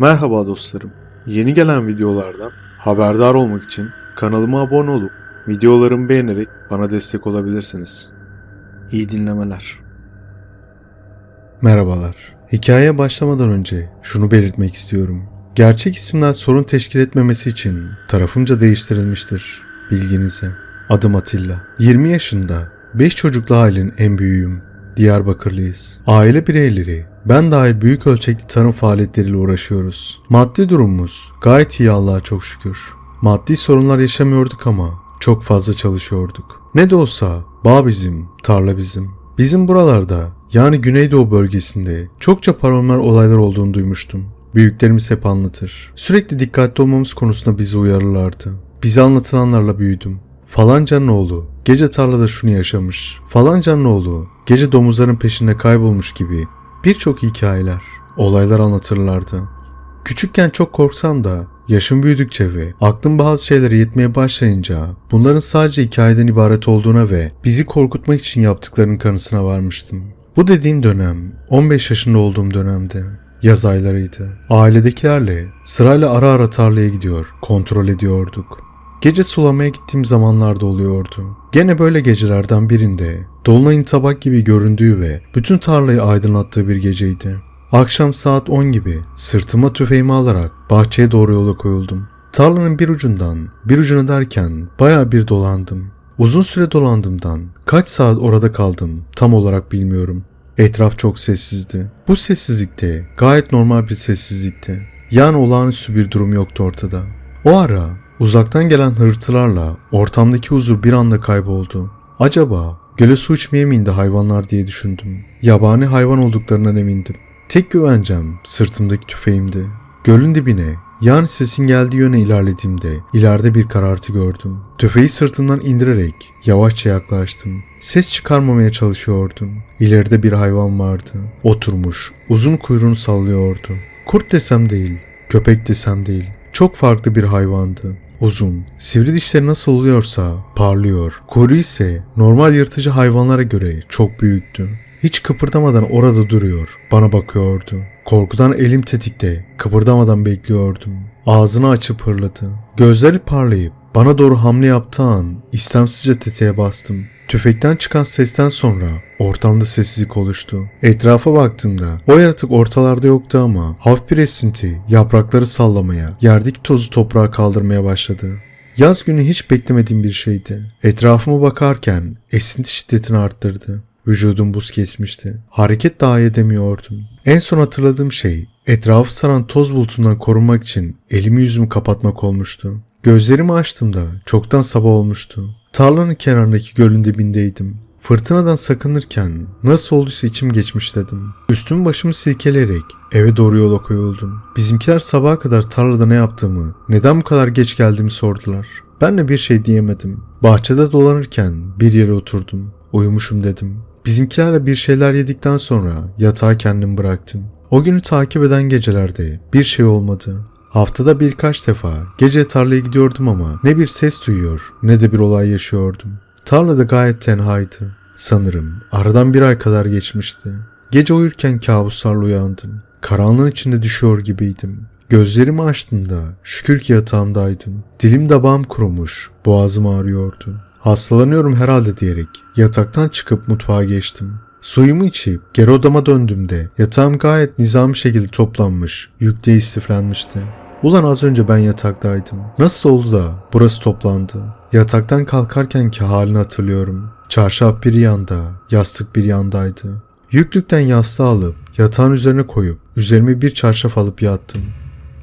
Merhaba dostlarım. Yeni gelen videolardan haberdar olmak için kanalıma abone olup videolarımı beğenerek bana destek olabilirsiniz. İyi dinlemeler. Merhabalar. Hikayeye başlamadan önce şunu belirtmek istiyorum. Gerçek isimler sorun teşkil etmemesi için tarafımca değiştirilmiştir. Bilginize. Adım Atilla. 20 yaşında, 5 çocuklu ailenin en büyüğüyüm. Diyarbakırlıyız. Aile bireyleri, ben dahil büyük ölçekli tarım faaliyetleriyle uğraşıyoruz. Maddi durumumuz gayet iyi Allah'a çok şükür. Maddi sorunlar yaşamıyorduk ama çok fazla çalışıyorduk. Ne de olsa bağ bizim, tarla bizim. Bizim buralarda yani Güneydoğu bölgesinde çokça paranormal olaylar olduğunu duymuştum. Büyüklerimiz hep anlatır. Sürekli dikkatli olmamız konusunda bizi uyarırlardı. Bize anlatılanlarla büyüdüm. Falancanın oğlu gece tarlada şunu yaşamış. Falancanın oğlu gece domuzların peşinde kaybolmuş gibi birçok hikayeler, olaylar anlatırlardı. Küçükken çok korksam da yaşım büyüdükçe ve aklım bazı şeylere yetmeye başlayınca bunların sadece hikayeden ibaret olduğuna ve bizi korkutmak için yaptıklarının kanısına varmıştım. Bu dediğim dönem 15 yaşında olduğum dönemde. Yaz aylarıydı. Ailedekilerle sırayla ara ara tarlaya gidiyor, kontrol ediyorduk. Gece sulamaya gittiğim zamanlarda oluyordu. Gene böyle gecelerden birinde dolunayın tabak gibi göründüğü ve bütün tarlayı aydınlattığı bir geceydi. Akşam saat 10 gibi sırtıma tüfeğimi alarak bahçeye doğru yola koyuldum. Tarlanın bir ucundan bir ucuna derken baya bir dolandım. Uzun süre dolandığımdan kaç saat orada kaldım tam olarak bilmiyorum. Etraf çok sessizdi. Bu sessizlikte gayet normal bir sessizlikti. Yani olağanüstü bir durum yoktu ortada. O ara uzaktan gelen hırtılarla ortamdaki huzur bir anda kayboldu. Acaba göle su içmeye mi indi hayvanlar diye düşündüm. Yabani hayvan olduklarından emindim. Tek güvencem sırtımdaki tüfeğimdi. Gölün dibine yani sesin geldiği yöne ilerlediğimde ileride bir karartı gördüm. Tüfeği sırtımdan indirerek yavaşça yaklaştım. Ses çıkarmamaya çalışıyordum. İleride bir hayvan vardı. Oturmuş, uzun kuyruğunu sallıyordu. Kurt desem değil, köpek desem değil. Çok farklı bir hayvandı. Uzun, sivri dişleri nasıl oluyorsa parlıyor. Kuyruğu ise normal yırtıcı hayvanlara göre çok büyüktü. Hiç kıpırdamadan orada duruyor, bana bakıyordu. Korkudan elim tetikte, kıpırdamadan bekliyordum. Ağzını açıp hırladı. Gözleri parlayıp bana doğru hamle yaptığı an istemsizce tetiğe bastım. Tüfekten çıkan sesten sonra ortamda sessizlik oluştu. Etrafa baktığımda o yaratık ortalarda yoktu ama hafif bir esinti yaprakları sallamaya, yerdeki tozu toprağa kaldırmaya başladı. Yaz günü hiç beklemediğim bir şeydi. Etrafıma bakarken esinti şiddetini arttırdı. Vücudum buz kesmişti. Hareket dahi edemiyordum. En son hatırladığım şey etrafı saran toz bulutundan korunmak için elimi yüzümü kapatmak olmuştu. Gözlerimi açtığımda çoktan sabah olmuştu. Tarlanın kenarındaki gölün dibindeydim. Fırtınadan sakınırken nasıl olduysa içim geçmiş dedim. Üstümü başımı silkeleyerek eve doğru yola koyuldum. Bizimkiler sabaha kadar tarlada ne yaptığımı, neden bu kadar geç geldiğimi sordular. Ben de bir şey diyemedim. Bahçede dolanırken bir yere oturdum. Uyumuşum dedim. Bizimkilerle bir şeyler yedikten sonra yatağa kendim bıraktım. O günü takip eden gecelerde bir şey olmadı. Haftada birkaç defa gece tarlaya gidiyordum ama ne bir ses duyuyor ne de bir olay yaşıyordum. Tarlada gayet tenhaydı. Sanırım aradan bir ay kadar geçmişti. Gece uyurken kabuslarla uyandım. Karanlığın içinde düşüyor gibiydim. Gözlerimi açtığımda şükür ki yatağımdaydım. Dilim dabağım kurumuş, boğazım ağrıyordu. Hastalanıyorum herhalde diyerek yataktan çıkıp mutfağa geçtim. Suyumu içip geri odama döndüğümde yatağım gayet nizami şekilde toplanmış, yükte istiflenmişti. Ulan az önce ben yataktaydım. Nasıl oldu da burası toplandı? Yataktan kalkarkenki halini hatırlıyorum. Çarşaf bir yanda, yastık bir yandaydı. Yüklükten yastığı alıp yatağın üzerine koyup üzerime bir çarşaf alıp yattım.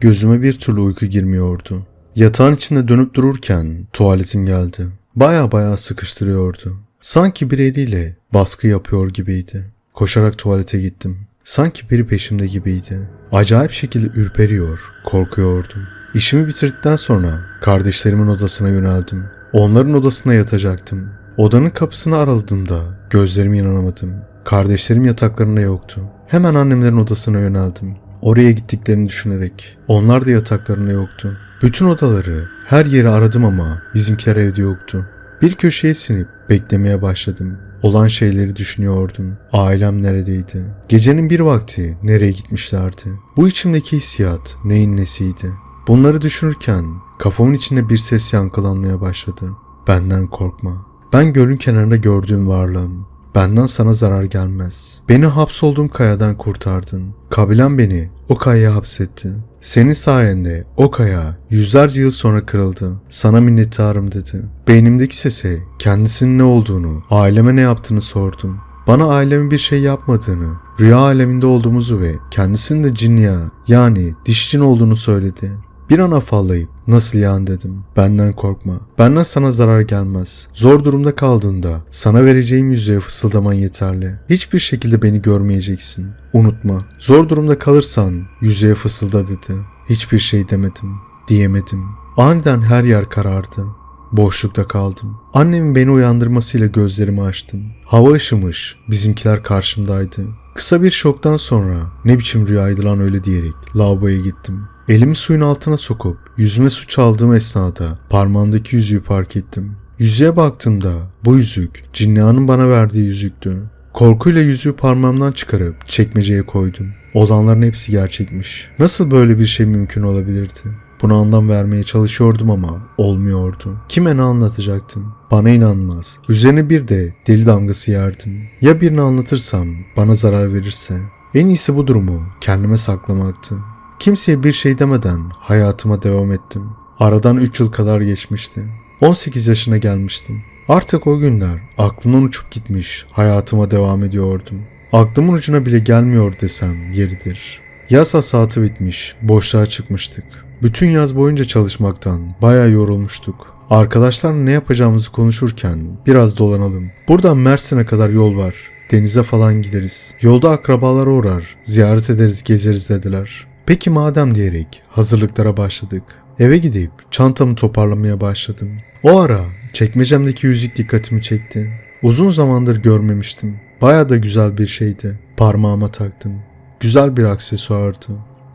Gözüme bir türlü uyku girmiyordu. Yatağın içinde dönüp dururken tuvaletim geldi. Baya baya sıkıştırıyordu. Sanki bir eliyle baskı yapıyor gibiydi. Koşarak tuvalete gittim. Sanki biri peşimde gibiydi. Acayip şekilde ürperiyor, korkuyordum. İşimi bitirdikten sonra kardeşlerimin odasına yöneldim. Onların odasına yatacaktım. Odanın kapısını araladığımda gözlerime inanamadım. Kardeşlerim yataklarında yoktu. Hemen annemlerin odasına yöneldim. Oraya gittiklerini düşünerek. Onlar da yataklarında yoktu. Bütün odaları, her yeri aradım ama bizimkiler evde yoktu. Bir köşeye sinip beklemeye başladım. Olan şeyleri düşünüyordum. Ailem neredeydi? Gecenin bir vakti nereye gitmişlerdi? Bu içimdeki hissiyat neyin nesiydi? Bunları düşünürken kafamın içinde bir ses yankılanmaya başladı. Benden korkma. Ben gölün kenarında gördüğüm varlığım. Benden sana zarar gelmez. Beni hapsolduğum kayadan kurtardın. Kabilen beni o kayaya hapsetti. Senin sayende o kaya yüzlerce yıl sonra kırıldı. Sana minnettarım dedi. Beynimdeki sese kendisinin ne olduğunu, aileme ne yaptığını sordum. Bana ailemin bir şey yapmadığını, rüya aleminde olduğumuzu ve kendisinin de cinniya yani diş cin olduğunu söyledi. Bir an afallayıp nasıl yani dedim. Benden korkma. Benden sana zarar gelmez. Zor durumda kaldığında sana vereceğim yüzüğe fısıldaman yeterli. Hiçbir şekilde beni görmeyeceksin. Unutma. Zor durumda kalırsan yüzüğe fısılda dedi. Hiçbir şey demedim. Diyemedim. Aniden her yer karardı. Boşlukta kaldım. Annemin beni uyandırmasıyla gözlerimi açtım. Hava ışımış, bizimkiler karşımdaydı. Kısa bir şoktan sonra ne biçim rüyaydı lan öyle diyerek lavaboya gittim. Elimi suyun altına sokup yüzüme su çaldığım esnada parmağımdaki yüzüğü fark ettim. Yüzüğe baktığımda bu yüzük Cinna'nın bana verdiği yüzüktü. Korkuyla yüzüğü parmağımdan çıkarıp çekmeceye koydum. Olanların hepsi gerçekmiş. Nasıl böyle bir şey mümkün olabilirdi? Buna anlam vermeye çalışıyordum ama olmuyordu. Kime ne anlatacaktım? Bana inanmaz. Üzerine bir de deli damgası yerdim. Ya birini anlatırsam bana zarar verirse? En iyisi bu durumu kendime saklamaktı. Kimseye bir şey demeden hayatıma devam ettim. Aradan 3 yıl kadar geçmişti. 18 yaşına gelmiştim. Artık o günler aklımdan uçup gitmiş, hayatıma devam ediyordum. Aklımın ucuna bile gelmiyor desem yeridir. Yaz hasatı bitmiş, boşluğa çıkmıştık. Bütün yaz boyunca çalışmaktan bayağı yorulmuştuk. Arkadaşlarla ne yapacağımızı konuşurken biraz dolanalım. Buradan Mersin'e kadar yol var. Denize falan gideriz. Yolda akrabalara uğrar, ziyaret ederiz, gezeriz dediler. Peki madem diyerek hazırlıklara başladık. Eve gidip çantamı toparlamaya başladım. O ara çekmecemdeki yüzük dikkatimi çekti. Uzun zamandır görmemiştim. Baya da güzel bir şeydi. Parmağıma taktım. Güzel bir aksesuardı.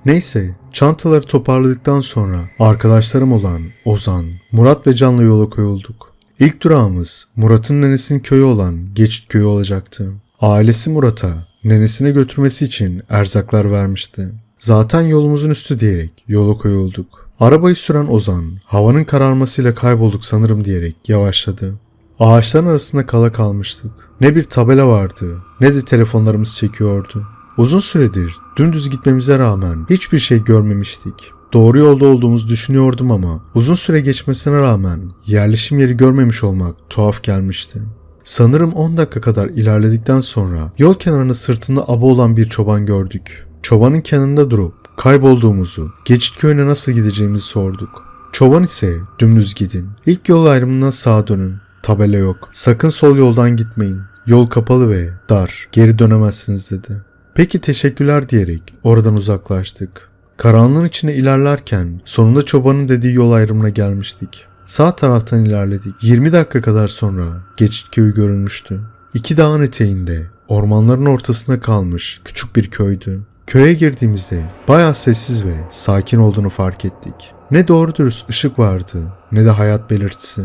Neyse çantaları toparladıktan sonra arkadaşlarım olan Ozan, Murat ve Can'la yola koyulduk. İlk durağımız Murat'ın nenesinin köyü olan Geçit köyü olacaktı. Ailesi Murat'a nenesine götürmesi için erzaklar vermişti. Zaten yolumuzun üstü diyerek yola koyulduk. Arabayı süren Ozan, havanın kararmasıyla kaybolduk sanırım diyerek yavaşladı. Ağaçların arasında kala kalmıştık. Ne bir tabela vardı ne de telefonlarımız çekiyordu. Uzun süredir dümdüz gitmemize rağmen hiçbir şey görmemiştik. Doğru yolda olduğumuzu düşünüyordum ama uzun süre geçmesine rağmen yerleşim yeri görmemiş olmak tuhaf gelmişti. Sanırım 10 dakika kadar ilerledikten sonra yol kenarında sırtında aba olan bir çoban gördük. Çobanın kenarında durup kaybolduğumuzu, geçit köyüne nasıl gideceğimizi sorduk. Çoban ise dümdüz gidin. İlk yol ayrımından sağa dönün. Tabela yok. Sakın sol yoldan gitmeyin. Yol kapalı ve dar. Geri dönemezsiniz dedi. Peki teşekkürler diyerek oradan uzaklaştık. Karanlığın içine ilerlerken sonunda çobanın dediği yol ayrımına gelmiştik. Sağ taraftan ilerledik. 20 dakika kadar sonra geçit köyü görünmüştü. İki dağın eteğinde ormanların ortasında kalmış küçük bir köydü. Köye girdiğimizde bayağı sessiz ve sakin olduğunu fark ettik. Ne doğru dürüst ışık vardı ne de hayat belirtisi.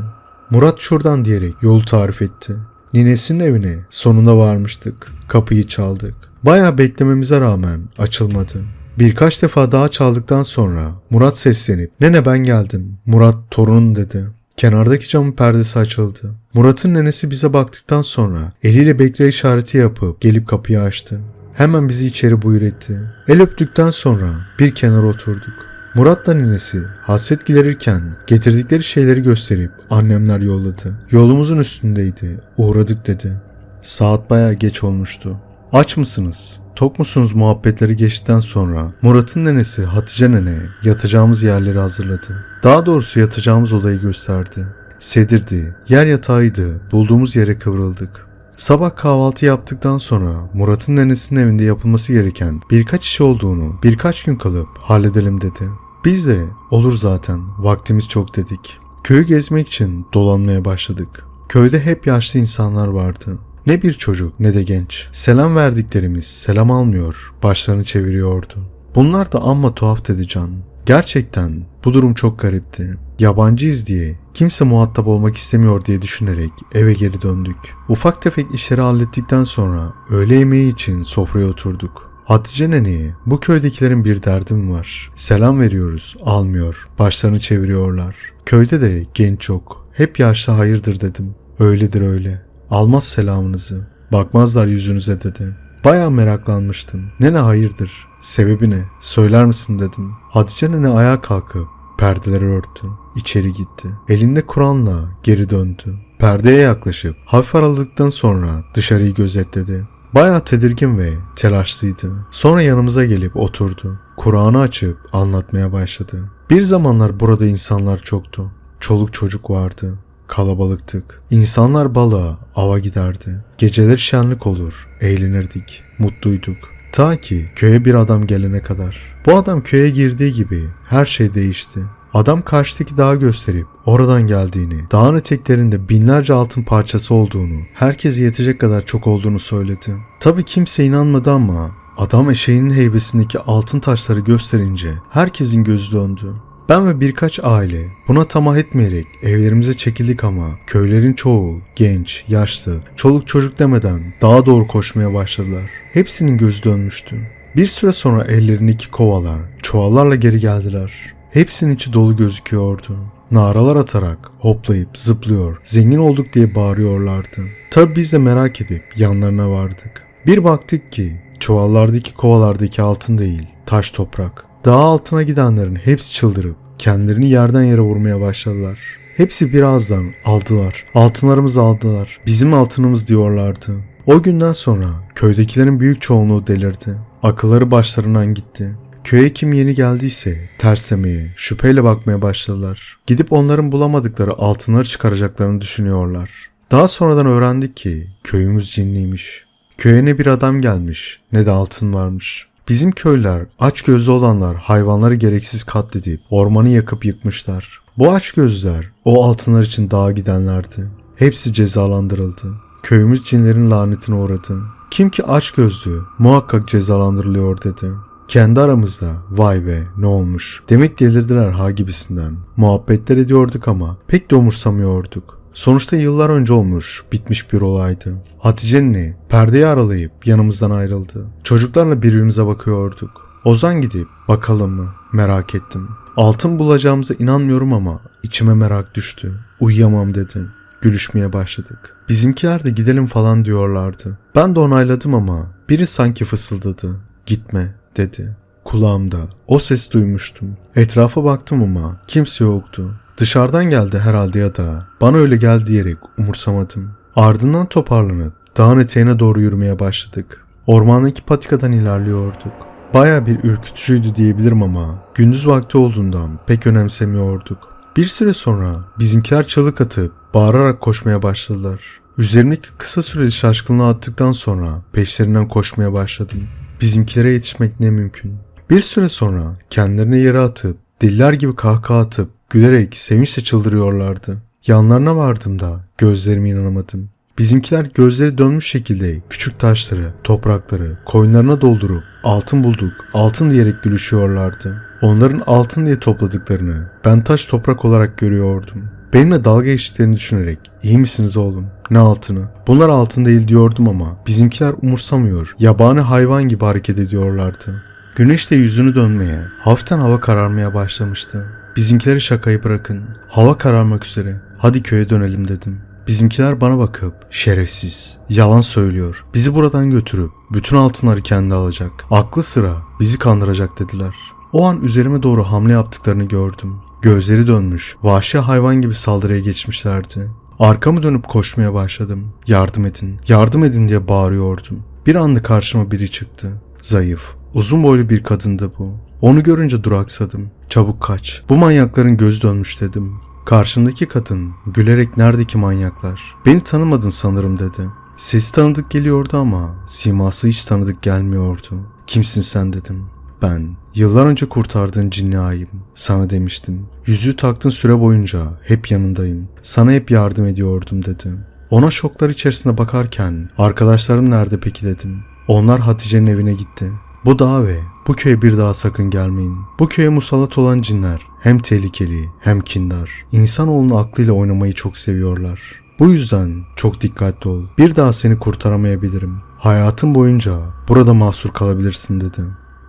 Murat şuradan diyerek yolu tarif etti. Ninesinin evine sonunda varmıştık. Kapıyı çaldık. Bayağı beklememize rağmen açılmadı. Birkaç defa daha çaldıktan sonra Murat seslenip "Nene ben geldim. Murat torunun." dedi. Kenardaki camın perdesi açıldı. Murat'ın nenesi bize baktıktan sonra eliyle bekle işareti yapıp gelip kapıyı açtı. Hemen bizi içeri buyur etti. El öptükten sonra bir kenara oturduk. Murat'la ninesi hasret giderirken getirdikleri şeyleri gösterip annemler yolladı. Yolumuzun üstündeydi. Uğradık dedi. Saat bayağı geç olmuştu. Aç mısınız? Tok musunuz muhabbetleri geçtikten sonra Murat'ın nenesi Hatice nene yatacağımız yerleri hazırladı. Daha doğrusu yatacağımız odayı gösterdi. Sedirdi, yer yatağıydı, bulduğumuz yere kıvrıldık. Sabah kahvaltı yaptıktan sonra Murat'ın nenesinin evinde yapılması gereken birkaç iş olduğunu birkaç gün kalıp halledelim dedi. Biz de olur zaten vaktimiz çok dedik. Köyü gezmek için dolanmaya başladık. Köyde hep yaşlı insanlar vardı. Ne bir çocuk ne de genç. Selam verdiklerimiz selam almıyor, başlarını çeviriyordu. Bunlar da amma tuhaf dedi Can. Gerçekten bu durum çok garipti. Yabancıyız diye kimse muhatap olmak istemiyor diye düşünerek eve geri döndük. Ufak tefek işleri hallettikten sonra öğle yemeği için sofraya oturduk. Hatice neneye bu köydekilerin bir derdi mi var? Selam veriyoruz, almıyor. Başlarını çeviriyorlar. Köyde de genç yok. Hep yaşlı hayırdır dedim. Öyledir öyle. Almaz selamınızı. Bakmazlar yüzünüze dedi. Bayağı meraklanmıştım. Nene hayırdır? Sebebi ne? Söyler misin dedim. Hatice nene ayağa kalkıp perdeleri örttü. İçeri gitti. Elinde Kur'an'la geri döndü. Perdeye yaklaşıp hafif araladıktan sonra dışarıyı gözetledi. Bayağı tedirgin ve telaşlıydı. Sonra yanımıza gelip oturdu. Kur'an'ı açıp anlatmaya başladı. Bir zamanlar burada insanlar çoktu. Çoluk çocuk vardı. Kalabalıktık. İnsanlar balığa, ava giderdi. Geceler şenlik olur, eğlenirdik, mutluyduk. Ta ki köye bir adam gelene kadar. Bu adam köye girdiği gibi her şey değişti. Adam karşıdaki dağı gösterip oradan geldiğini, dağın eteklerinde binlerce altın parçası olduğunu, herkese yetecek kadar çok olduğunu söyledi. Tabi kimse inanmadı ama adam eşeğinin heybesindeki altın taşları gösterince herkesin gözü döndü. Ben ve birkaç aile buna tamah etmeyerek evlerimize çekildik ama köylerin çoğu genç, yaşlı, çoluk çocuk demeden daha doğru koşmaya başladılar. Hepsinin gözü dönmüştü. Bir süre sonra ellerindeki kovalar çuvallarla geri geldiler. Hepsinin içi dolu gözüküyordu. Naralar atarak hoplayıp zıplıyor, zengin olduk diye bağırıyorlardı. Tabi biz de merak edip yanlarına vardık. Bir baktık ki çuvallardaki kovalardaki altın değil, taş toprak. Dağ altına gidenlerin hepsi çıldırıp kendilerini yerden yere vurmaya başladılar. Hepsi birazdan aldılar. Altınlarımızı aldılar. Bizim altınımız diyorlardı. O günden sonra köydekilerin büyük çoğunluğu delirdi. Akılları başlarından gitti. Köye kim yeni geldiyse terslemeye, şüpheyle bakmaya başladılar. Gidip onların bulamadıkları altınları çıkaracaklarını düşünüyorlar. Daha sonradan öğrendik ki köyümüz cinliymiş. Köye ne bir adam gelmiş ne de altın varmış. Bizim köyler aç gözlü olanlar hayvanları gereksiz katledip ormanı yakıp yıkmışlar. Bu aç gözler o altınlar için dağa gidenlerdi. Hepsi cezalandırıldı. Köyümüz cinlerin lanetine uğradı. Kim ki aç gözlü muhakkak cezalandırılıyor dedi. Kendi aramızda vay be ne olmuş demek delirdiler ha gibisinden. Muhabbetler ediyorduk ama pek de umursamıyorduk. Sonuçta yıllar önce olmuş, bitmiş bir olaydı. Hatice nene perdeyi aralayıp yanımızdan ayrıldı. Çocuklarla birbirimize bakıyorduk. Ozan gidip bakalım mı merak ettim. Altın bulacağımıza inanmıyorum ama içime merak düştü. Uyuyamam dedim. Gülüşmeye başladık. Bizimkiler de gidelim falan diyorlardı. Ben de onayladım ama biri sanki fısıldadı. Gitme dedi. Kulağımda o ses duymuştum. Etrafa baktım ama kimse yoktu. Dışarıdan geldi herhalde ya da bana öyle gel diyerek umursamadım. Ardından toparlanıp dağın eteğine doğru yürümeye başladık. Ormandaki patikadan ilerliyorduk. Baya bir ürkütücüydü diyebilirim ama gündüz vakti olduğundan pek önemsemiyorduk. Bir süre sonra bizimkiler çalık atıp bağırarak koşmaya başladılar. Üzerimdeki kısa süreli şaşkınlığı attıktan sonra peşlerinden koşmaya başladım. Bizimkilere yetişmek ne mümkün. Bir süre sonra kendilerini yere atıp diller gibi kahkaha atıp gülerek sevinçle çıldırıyorlardı. Yanlarına vardığımda gözlerime inanamadım. Bizimkiler gözleri dönmüş şekilde küçük taşları, toprakları koyunlarına doldurup altın bulduk, altın diyerek gülüşüyorlardı. Onların altın diye topladıklarını ben taş toprak olarak görüyordum. Benimle dalga geçtiklerini düşünerek iyi misiniz oğlum? Ne altını? Bunlar altın değil diyordum ama bizimkiler umursamıyor. Yabani hayvan gibi hareket ediyorlardı. Güneş de yüzünü dönmeye, hafiften hava kararmaya başlamıştı. Bizimkileri şakayı bırakın. Hava kararmak üzere. Hadi köye dönelim dedim. Bizimkiler bana bakıp şerefsiz, yalan söylüyor. Bizi buradan götürüp bütün altınları kendi alacak. Aklı sıra bizi kandıracak dediler. O an üzerime doğru hamle yaptıklarını gördüm. Gözleri dönmüş, vahşi hayvan gibi saldırıya geçmişlerdi. Arkamı dönüp koşmaya başladım. Yardım edin, yardım edin diye bağırıyordum. Bir anda karşıma biri çıktı. Zayıf, uzun boylu bir kadındı bu. Onu görünce duraksadım. Çabuk kaç. Bu manyakların göz dönmüş dedim. Karşımdaki kadın gülerek neredeki manyaklar? Beni tanımadın sanırım dedi. Sesi tanıdık geliyordu ama siması hiç tanıdık gelmiyordu. Kimsin sen dedim. Ben yıllar önce kurtardığın cinli ayım. Sana demiştim. Yüzüğü taktığın süre boyunca hep yanındayım. Sana hep yardım ediyordum dedi. Ona şoklar içerisinde bakarken arkadaşlarım nerede peki dedim. Onlar Hatice'nin evine gitti. Bu dağ ve Bu köye bir daha sakın gelmeyin. Bu köye musallat olan cinler hem tehlikeli hem kindar. İnsanoğlunun aklıyla oynamayı çok seviyorlar. Bu yüzden çok dikkatli ol. Bir daha seni kurtaramayabilirim. Hayatın boyunca burada mahsur kalabilirsin dedi.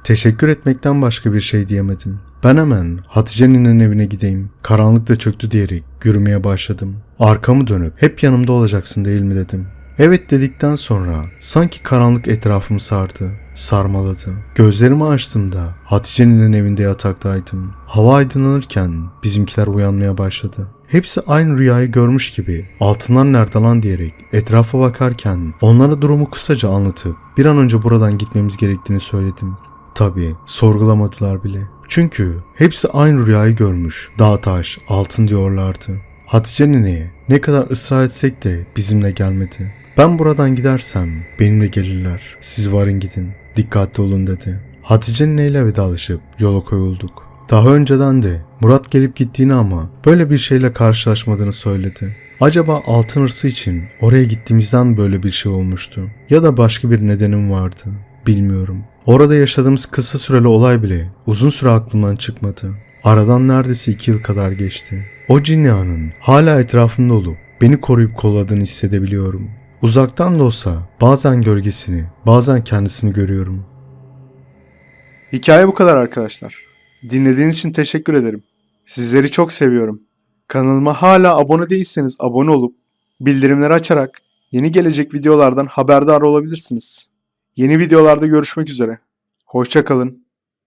Teşekkür etmekten başka bir şey diyemedim. Ben hemen Hatice ninenin evine gideyim. Karanlık da çöktü diyerek yürümeye başladım. Arkamı dönüp hep yanımda olacaksın değil mi dedim. Evet dedikten sonra sanki karanlık etrafımı sardı, sarmaladı. Gözlerimi açtığımda Hatice ninenin evinde yataktaydım. Hava aydınlanırken bizimkiler uyanmaya başladı. Hepsi aynı rüyayı görmüş gibi altından nerede lan diyerek etrafa bakarken onlara durumu kısaca anlatıp bir an önce buradan gitmemiz gerektiğini söyledim. Tabii sorgulamadılar bile. Çünkü hepsi aynı rüyayı görmüş. Dağ taş, altın diyorlardı. Hatice nineye ne kadar ısrar etsek de bizimle gelmedi. Ben buradan gidersem benimle gelirler. Siz varın gidin. Dikkatli olun dedi. Hatice nineyle vedalaşıp yola koyulduk. Daha önceden de Murat gelip gittiğini ama böyle bir şeyle karşılaşmadığını söyledi. Acaba altın hırsı için oraya gittiğimizden böyle bir şey olmuştu. Ya da başka bir nedenim vardı. Bilmiyorum. Orada yaşadığımız kısa süreli olay bile uzun süre aklımdan çıkmadı. Aradan neredeyse iki yıl kadar geçti. O cinnihanın hala etrafımda olup beni koruyup kolladığını hissedebiliyorum. Uzaktan da olsa bazen gölgesini, bazen kendisini görüyorum. Hikaye bu kadar arkadaşlar. Dinlediğiniz için teşekkür ederim. Sizleri çok seviyorum. Kanalıma hala abone değilseniz abone olup bildirimleri açarak yeni gelecek videolardan haberdar olabilirsiniz. Yeni videolarda görüşmek üzere. Hoşça kalın.